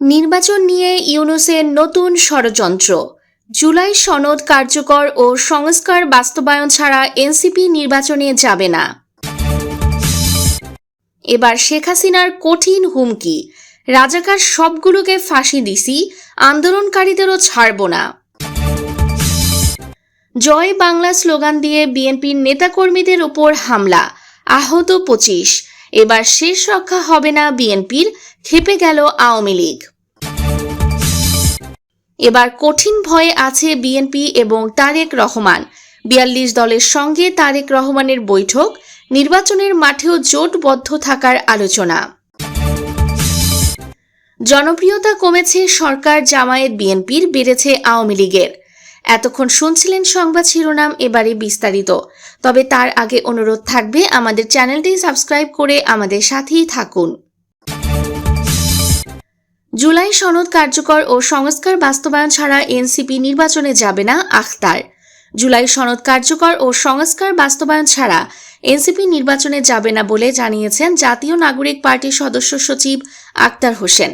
নির্বাচন নিয়ে ইউনুসের নতুন ষড়যন্ত্র। জুলাই সনদ কার্যকর ও সংস্কার বাস্তবায়ন ছাড়া এনসিপি নির্বাচনে যাবে না। এবার শেখ হাসিনার কঠিন হুমকি। রাজাকার সবগুলোকে ফাঁসি দিছি, আন্দোলনকারীদেরও ছাড়ব না। জয় বাংলা স্লোগান দিয়ে বিএনপির নেতাকর্মীদের ওপর হামলা, আহত পঁচিশ। এবার শেষ রক্ষা হবে না বিএনপির, খেপে গেল আওয়ামী লীগ। এবার কঠিন ভয়ে আছে বিএনপি এবং তারেক রহমান। বিয়াল্লিশ দলের সঙ্গে তারেক রহমানের বৈঠক, নির্বাচনের মাঠেও জোটবদ্ধ থাকার আলোচনা। জনপ্রিয়তা কমেছে সরকার জামায়াত বিএনপির, বেড়েছে আওয়ামী লীগের। এতক্ষণ শুনছিলেন সংবাদ শিরোনাম, এবারে বিস্তারিত। তবে তার আগে অনুরোধ থাকবে, আমাদের চ্যানেলটি সাবস্ক্রাইব করে আমাদের সাথেই থাকুন। জুলাই সনদ কার্যকর ও সংস্কার বাস্তবায়ন ছাড়া এনসিপি নির্বাচনে যাবে না আখতার। জুলাই সনদ কার্যকর ও সংস্কার বাস্তবায়ন ছাড়া এনসিপি নির্বাচনে যাবে না বলে জানিয়েছেন জাতীয় নাগরিক পার্টির সদস্য সচিব আক্তার হোসেন।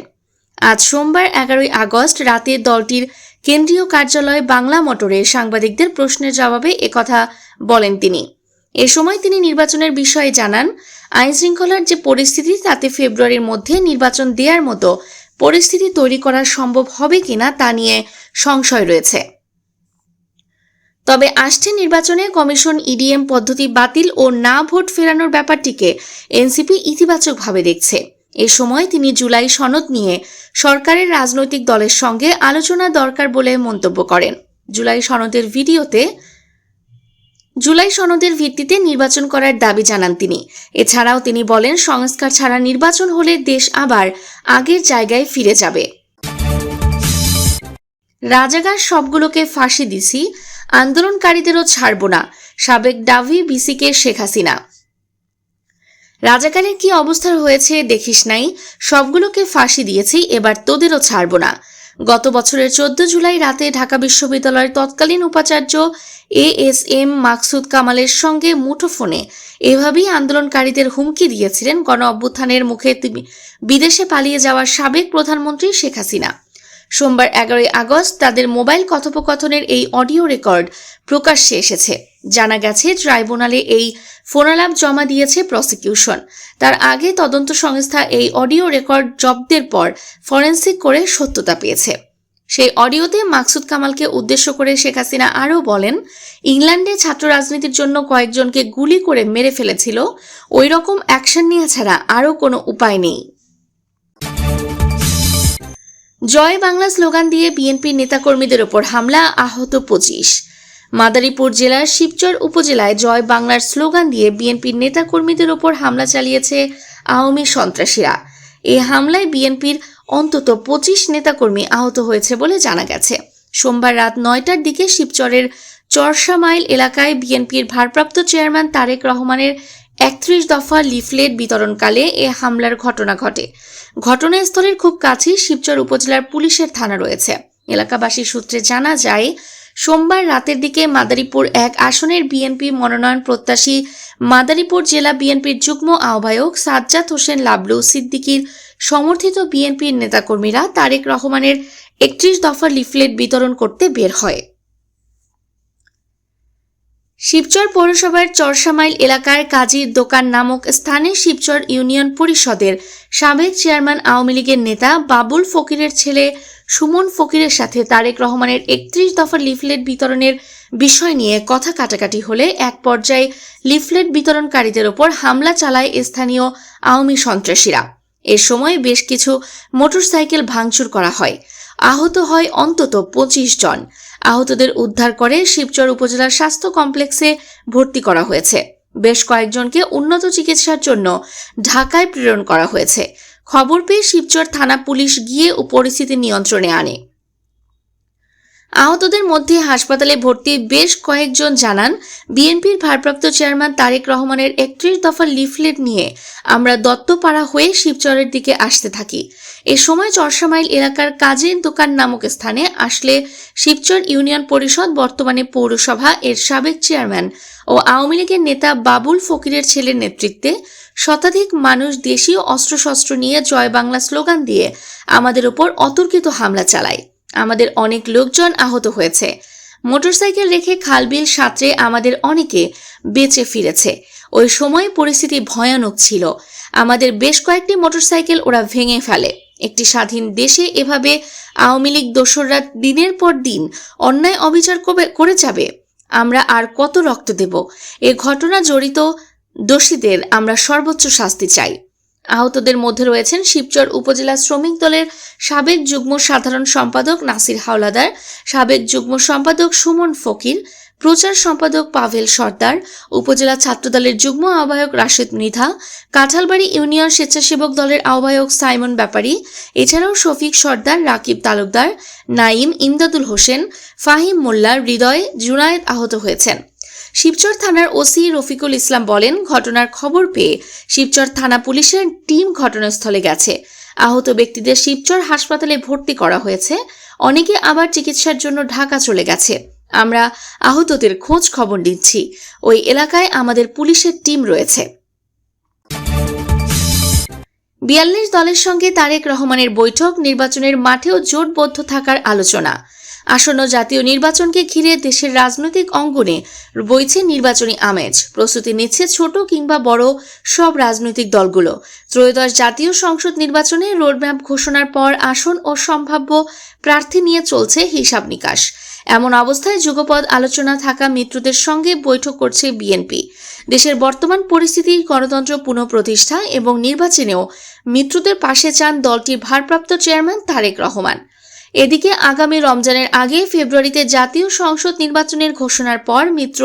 আজ সোমবার এগারোই আগস্ট রাতে দলটির কেন্দ্রীয় কার্যালয় বাংলা মোটরে সাংবাদিকদের প্রশ্নের জবাবে একথা বলেন তিনি। এ সময় তিনি নির্বাচনের বিষয়ে জানান, আইনশৃঙ্খলার যে পরিস্থিতি তাতে ফেব্রুয়ারির মধ্যে নির্বাচন দেওয়ার মতো পরিস্থিতি তৈরি করা সম্ভব হবে কিনা তা নিয়ে সংশয় রয়েছে। তবে আসছে নির্বাচনে কমিশন ইডিএম পদ্ধতি বাতিল ও না ভোট ফেরানোর ব্যাপারটিকে এনসিপি ইতিবাচকভাবে দেখছে। এ সময় তিনি জুলাই সনদ নিয়ে সরকারের রাজনৈতিক দলের সঙ্গে আলোচনা দরকার বলে মন্তব্য করেন। জুলাই সনদের ভিডিওতে জুলাই সনদের ভিত্তিতে নির্বাচন করার দাবি জানান তিনি। এছাড়াও তিনি বলেন, সংস্কার ছাড়া নির্বাচন হলে দেশ আবার আগের জায়গায় ফিরে যাবে। রাজাগার সবগুলোকে ফাঁসি দিছি, আন্দোলনকারীদেরও ছাড়ব না, সাবেক ডাভি বিসিকে শেখ হাসিনা। রাজাকারের কি অবস্থা হয়েছে দেখিস নাই। সবগুলোকে ফাঁসি দিয়েছি, এবার তোদেরও ছাড়ব না। গত বছরের চোদ্দ জুলাই রাতে ঢাকা বিশ্ববিদ্যালয়ের তৎকালীন উপাচার্য এ এস এম মাকসুদ কামালের সঙ্গে মুঠোফোনে এভাবেই আন্দোলনকারীদের হুমকি দিয়েছিলেন গণ অভ্যুত্থানের মুখে বিদেশে পালিয়ে যাওয়ার সাবেক প্রধানমন্ত্রী শেখ হাসিনা। সোমবার এগারোই আগস্ট তাদের মোবাইল কথোপকথনের এই অডিও রেকর্ড প্রকাশ্যে এসেছে। জানা গেছে, ট্রাইব্যুনালে এই ফোনালাপ জমা দিয়েছে প্রসিকিউশন। তার আগে তদন্ত সংস্থা এই অডিও রেকর্ড জব্দের পর ফরেন্সিক করে সত্যতা পেয়েছে। সেই অডিওতে মাকসুদ কামালকে উদ্দেশ্য করে শেখ হাসিনা আরও বলেন, ইংল্যান্ডে ছাত্র রাজনীতির জন্য কয়েকজনকে গুলি করে মেরে ফেলেছিল ওই রকম অ্যাকশন নিয়ে ছাড়া আরও কোনো উপায় নেই। জয় বাংলা স্লোগান দিয়ে বিএনপির নেতাকর্মীদের ওপর হামলা, আহত পঁচিশ। মাদারীপুর জেলার শিবচর উপজেলায় জয় বাংলার স্লোগান দিয়ে বিএনপির নেতাকর্মীদের ওপর হামলা চালিয়েছে আওয়ামী সন্ত্রাসীরা। এই হামলায় বিএনপির অন্তত পঁচিশ নেতাকর্মী আহত হয়েছে বলে জানা গেছে। সোমবার রাত নয়টার দিকে শিবচরের চরসা মাইল এলাকায় বিএনপির ভারপ্রাপ্ত চেয়ারম্যান তারেক রহমানের একত্রিশ দফা লিফলেট বিতরণকালে এ হামলার ঘটনা ঘটে। ঘটনাস্থলের খুব কাছেই শিবচর উপজেলার পুলিশের থানা রয়েছে। এলাকাবাসী সূত্রে জানা যায় সোমবার রাতের দিকে মাদারীপুর এক আসনের বিএনপি মনোনয়ন প্রত্যাশী মাদারীপুর জেলা বিএনপির যুগ্ম আহ্বায়ক সাজ্জাদ হোসেন লাবলু সিদ্দিকীর সমর্থিত বিএনপির নেতাকর্মীরা তারেক রহমানের একত্রিশ দফা লিফলেট বিতরণ করতে বের হয়। শিবচর পৌরসভার চরসামাইল এলাকার কাজীর দোকান নামক স্থানে শিবচর ইউনিয়ন পরিষদের সাবেক চেয়ারম্যান আওয়ামী লীগের নেতা বাবুল ফকিরের ছেলে সুমন ফকিরের সাথে তারেক রহমানের একত্রিশ দফা লিফলেট বিতরণের বিষয় নিয়ে কথা কাটাকাটি হলে এক পর্যায়ে লিফলেট বিতরণকারীদের ওপর হামলা চালায় স্থানীয় আওয়ামী সন্ত্রাসীরা। এ সময় বেশ কিছু মোটরসাইকেল ভাঙচুর করা হয়। আহত হয় অন্তত পঁচিশ জন। আহতদের উদ্ধার করে শিবচর উপজেলার স্বাস্থ্য কমপ্লেক্সে ভর্তি করা হয়েছে। বেশ কয়েকজনকে উন্নত চিকিৎসার জন্য ঢাকায় প্রেরণ করা হয়েছে। খবর পেয়ে শিবচর থানা পুলিশ গিয়ে পরিস্থিতি নিয়ন্ত্রণে আনে। আহতদের মধ্যে হাসপাতালে ভর্তি বেশ কয়েকজন জানান, বিএনপির ভারপ্রাপ্ত চেয়ারম্যান তারেক রহমানের একত্রিশ দফার লিফলেট নিয়ে আমরা দত্তপাড়া হয়ে শিবচরের দিকে আসতে থাকি। এ সময় চরসামাইল এলাকার কাজের দোকান নামক স্থানে আসলে শিবচর ইউনিয়ন পরিষদ, বর্তমানে পৌরসভা এর সাবেক চেয়ারম্যান ও আওয়ামী লীগের নেতা বাবুল ফকিরের ছেলের নেতৃত্বে শতাধিক মানুষ দেশীয় অস্ত্রশস্ত্র নিয়ে জয় বাংলা স্লোগান দিয়ে আমাদের ওপর অতর্কিত হামলা চালায়। আমাদের অনেক লোকজন আহত হয়েছে। মোটরসাইকেল রেখে খালবিল সাঁতরে আমাদের অনেকে বেঁচে ফিরেছে। ওই সময় পরিস্থিতি ভয়ানক ছিল। আমাদের বেশ কয়েকটি মোটরসাইকেল ওরা ভেঙে ফেলে। একটি স্বাধীন দেশে এভাবে আওয়ামী লীগ দোসররা দিনের পর দিন অন্যায় অবিচার করে যাবে? আমরা আর কত রক্ত দেব? এ ঘটনা জড়িত দোষীদের আমরা সর্বোচ্চ শাস্তি চাই। আহতদের মধ্যে রয়েছেন শিবচর উপজেলা শ্রমিক দলের সাবেক যুগ্ম সাধারণ সম্পাদক নাসির হাওলাদার, সাবেক যুগ্ম সম্পাদক সুমন ফকির, প্রচার সম্পাদক পাভেল সর্দার, উপজেলা ছাত্রদলের যুগ্ম আহ্বায়ক রাশেদ মৃধা, কাঁঠালবাড়ি ইউনিয়ন স্বেচ্ছাসেবক দলের আহ্বায়ক সাইমন ব্যাপারী, এছাড়াও শফিক সর্দার, রাকিব তালুকদার নাইম ইমদাদুল হোসেন, ফাহিম মোল্লা, হৃদয় জুনায়েদ আহত হয়েছেন। শিবচর থানার ওসি রফিকুল ইসলাম বলেন, ঘটনার খবর পেয়ে শিবচর থানা পুলিশের টিম ঘটনাস্থলে গেছে। আহত ব্যক্তিদের শিবচর হাসপাতালে ভর্তি করা হয়েছে। অনেকে আবার চিকিৎসার জন্য ঢাকা চলে গেছে। আমরা আহতদের খোঁজ খবর নিচ্ছি। ওই এলাকায় আমাদের পুলিশের টিম রয়েছে। বিয়াল্লিশ দলের সঙ্গে তারেক রহমানের বৈঠক, নির্বাচনের মাঠেও জোটবদ্ধ থাকার আলোচনা। আসন্ন জাতীয় নির্বাচনকে ঘিরে দেশের রাজনৈতিক অঙ্গনে বইছে নির্বাচনী আমেজ। প্রস্তুতি নিচ্ছে ছোট কিংবা বড় সব রাজনৈতিক দলগুলো। ত্রয়োদশ জাতীয় সংসদ নির্বাচনে রোডম্যাপ ঘোষণার পর আসন ও সম্ভাব্য প্রার্থী নিয়ে চলছে হিসাব নিকাশ। এমন অবস্থায় যুগপদ আলোচনা থাকা মিত্রদের সঙ্গে বৈঠক করছে বিএনপি। দেশের বর্তমান পরিস্থিতি, গণতন্ত্র পুনঃপ্রতিষ্ঠা এবং নির্বাচনেও মিত্রদের পাশে চান দলটির ভারপ্রাপ্ত চেয়ারম্যান তারেক রহমান। এদিকে আগামী রমজানের আগে ফেব্রুয়ারিতে জাতীয় সংসদ নির্বাচনের ঘোষণার পর মিত্র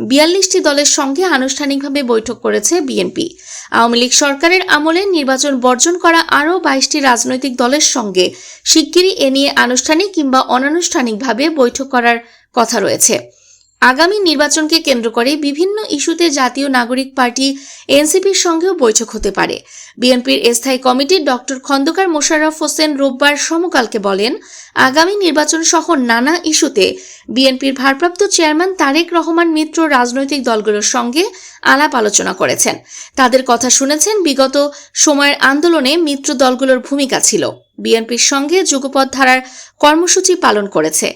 বিয়াল্লিশটি দলের সঙ্গে আনুষ্ঠানিকভাবে বৈঠক করেছে বিএনপি। আওয়ামী লীগ সরকারের আমলে নির্বাচন বর্জন করা আরও বাইশটি রাজনৈতিক দলের সঙ্গে শিগগিরই এ নিয়ে আনুষ্ঠানিক কিংবা অনানুষ্ঠানিকভাবে বৈঠক করার কথা রয়েছে। আগামী নির্বাচনকে কেন্দ্র করে বিভিন্ন ইস্যুতে জাতীয় নাগরিক পার্টি এনসিপির সঙ্গেও বৈঠক হতে পারে। বিএনপির স্থায়ী কমিটির ডক্টর খন্দকার মোশাররফ হোসেন রোববার সমকালকে বলেন, আগামী নির্বাচন সহ নানা ইস্যুতে বিএনপির ভারপ্রাপ্ত চেয়ারম্যান তারেক রহমান মিত্র রাজনৈতিক দলগুলোর সঙ্গে আলাপ আলোচনা করেছেন। তাদের কথা শুনেছেন বিগত সময়ের আন্দোলনে মিত্র দলগুলোর ভূমিকা ছিল। বিএনপির সঙ্গে যুগপথ ধারার কর্মসূচি পালন করেছে।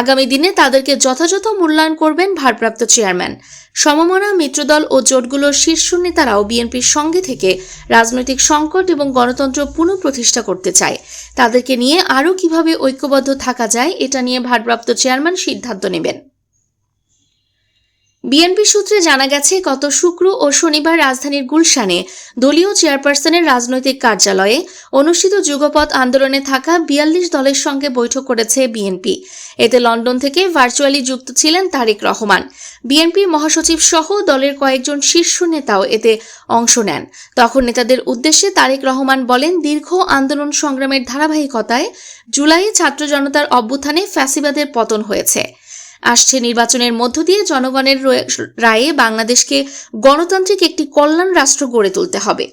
আগামী দিনে তাদেরকে যথাযথ মূল্যায়ন করবেন ভারপ্রাপ্ত চেয়ারম্যান। সমমনা, মিত্রদল ও জোটগুলোর শীর্ষ নেতারাও বিএনপির সঙ্গে থেকে রাজনৈতিক সংকট এবং গণতন্ত্র পুনঃপ্রতিষ্ঠা করতে চায়। তাদেরকে নিয়ে আরও কীভাবে ঐক্যবদ্ধ থাকা যায়, এটা নিয়ে ভারপ্রাপ্ত চেয়ারম্যান সিদ্ধান্ত নেবেন। বিএনপি সূত্রে জানা গেছে, গত শুক্র ও শনিবার রাজধানীর গুলশানে দলীয় চেয়ারপারসনের রাজনৈতিক কার্যালয়ে অনুষ্ঠিত যুগপথ আন্দোলনে থাকা বিয়াল্লিশ দলের সঙ্গে বৈঠক করেছে বিএনপি। এতে লন্ডন থেকে ভার্চুয়ালি যুক্ত ছিলেন তারেক রহমান। বিএনপি মহাসচিব সহ দলের কয়েকজন শীর্ষ নেতাও এতে অংশ নেন। তখন নেতাদের উদ্দেশ্যে তারেক রহমান বলেন, দীর্ঘ আন্দোলন সংগ্রামের ধারাবাহিকতায় জুলাইয়ে ছাত্র জনতার অভ্যুত্থানে ফ্যাসিবাদের পতন হয়েছে। আসছে নির্বাচনের মধ্য দিয়ে জনগণের রায়ে বাংলাদেশকে গণতান্ত্রিক একটি কল্যাণ রাষ্ট্র গড়ে তুলতে হবে।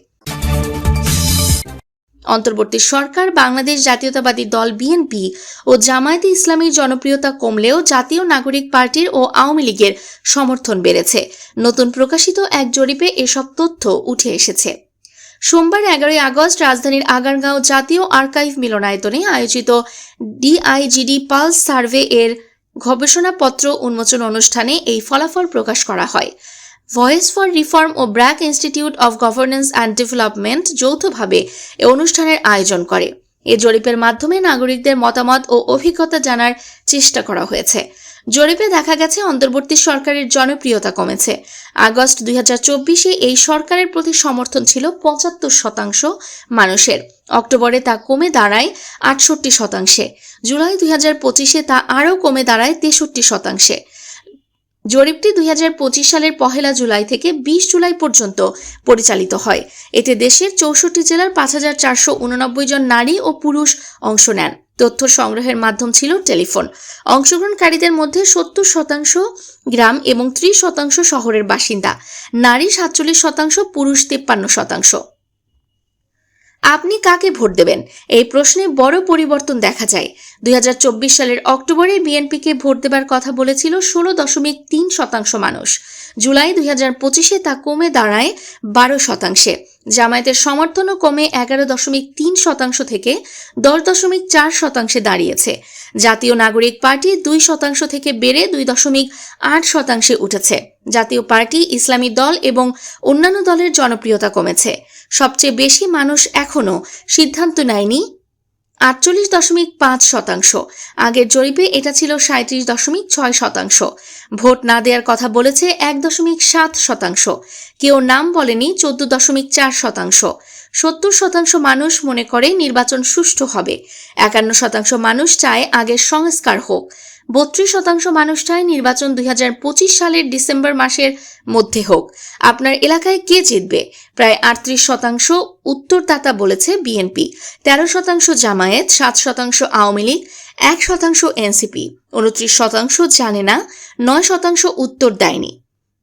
অন্তর্বর্তী সরকার, বাংলাদেশ জাতীয়তাবাদী দল বিএনপি ও জামায়াতে ইসলামীর জনপ্রিয়তা কমলেও জাতীয় নাগরিক পার্টির ও আওয়ামী লীগের সমর্থন বেড়েছে। নতুন প্রকাশিত এক জরিপে এসব তথ্য উঠে এসেছে। সোমবার এগারোই আগস্ট রাজধানীর আগারগাঁও জাতীয় আর্কাইভ মিলনায়তনে আয়োজিত ডিআইজিডি পালস সার্ভে এর গবেষণাপত্র উন্মোচন অনুষ্ঠানে এই ফলাফল প্রকাশ করা হয়। Voice for reform O BRAC institute of governance and development যৌথভাবে এ অনুষ্ঠানের আয়োজন করে। এ জরিপের মাধ্যমে নাগরিকদের মতামত ও অভিজ্ঞতা জানার চেষ্টা করা হয়েছে। জরিপে দেখা গেছে, অন্তর্বর্তী সরকারের জনপ্রিয়তা কমেছে। আগস্ট দুই এই সরকারের প্রতি সমর্থন ছিল পঁচাত্তর শতাংশ মানুষের। অক্টোবরে তা কমে দাঁড়ায় আটষট্টি শতাংশে। জুলাই দুই হাজার পঁচিশে তা আরও কমে দাঁড়ায় তেষট্টি শতাংশে। জরিপটি দুই হাজার পঁচিশ সালের পহেলা জুলাই থেকে বিশ জুলাই পর্যন্ত পরিচালিত হয়। এতে দেশের চৌষট্টি জেলার পাঁচ হাজার চারশো উননব্বই জন নারী ও পুরুষ অংশ নেন। তথ্য সংগ্রহের মাধ্যম ছিল টেলিফোন। অংশগ্রহণকারীদের মধ্যে সত্তর শতাংশ গ্রাম এবং ত্রিশ শতাংশ শহরের বাসিন্দা। নারী সাতচল্লিশ শতাংশ, পুরুষ তেপ্পান্ন শতাংশ। আপনি কাকে ভোট দেবেন? এই প্রশ্নে বড় পরিবর্তন দেখা যায়। দুই হাজার চব্বিশ সালের অক্টোবরে বিএনপিকে ভোট দেবার কথা বলেছিল ষোলো দশমিক তিন শতাংশ মানুষ। জুলাই দুই হাজার পঁচিশে তা কমে দাঁড়ায় বারো শতাংশে। জামায়াতের সমর্থনও কমে এগারো দশমিক তিন শতাংশ থেকে দশ দশমিক চার শতাংশে দাঁড়িয়েছে। জাতীয় নাগরিক পার্টি দুই শতাংশ থেকে বেড়ে দুই দশমিক আট শতাংশে উঠেছে। জাতীয় পার্টি, ইসলামী দল এবং অন্যান্য দলের জনপ্রিয়তা কমেছে। সবচেয়ে বেশি মানুষ এখনও সিদ্ধান্ত নেয়নি আটচল্লিশ দশমিক পাঁচ শতাংশ। আগের জরিপে এটা ছিল সাঁত্রিশ দশমিক ছয় শতাংশ। ভোট না দেওয়ার কথা বলেছে এক দশমিক সাত শতাংশ। কেউ নাম বলেনি চোদ্দ দশমিক চার শতাংশ। সত্তর শতাংশ মানুষ মনে করে নির্বাচন সুষ্ঠু হবে। একান্ন শতাংশ মানুষ চায় আগের সংস্কার হোক। বত্রিশ শতাংশ মানুষ চায় নির্বাচন দুই হাজার পঁচিশ সালের ডিসেম্বর মাসের মধ্যে হোক। আপনার এলাকায় কে জিতবে? প্রায় আটত্রিশ শতাংশ উত্তরদাতা বলেছে বিএনপি, তেরো শতাংশ জামায়াত, সাত শতাংশ আওয়ামী লীগ, এক শতাংশ এনসিপি। উনত্রিশ শতাংশ জানে না, নয় শতাংশ উত্তর দেয়নি।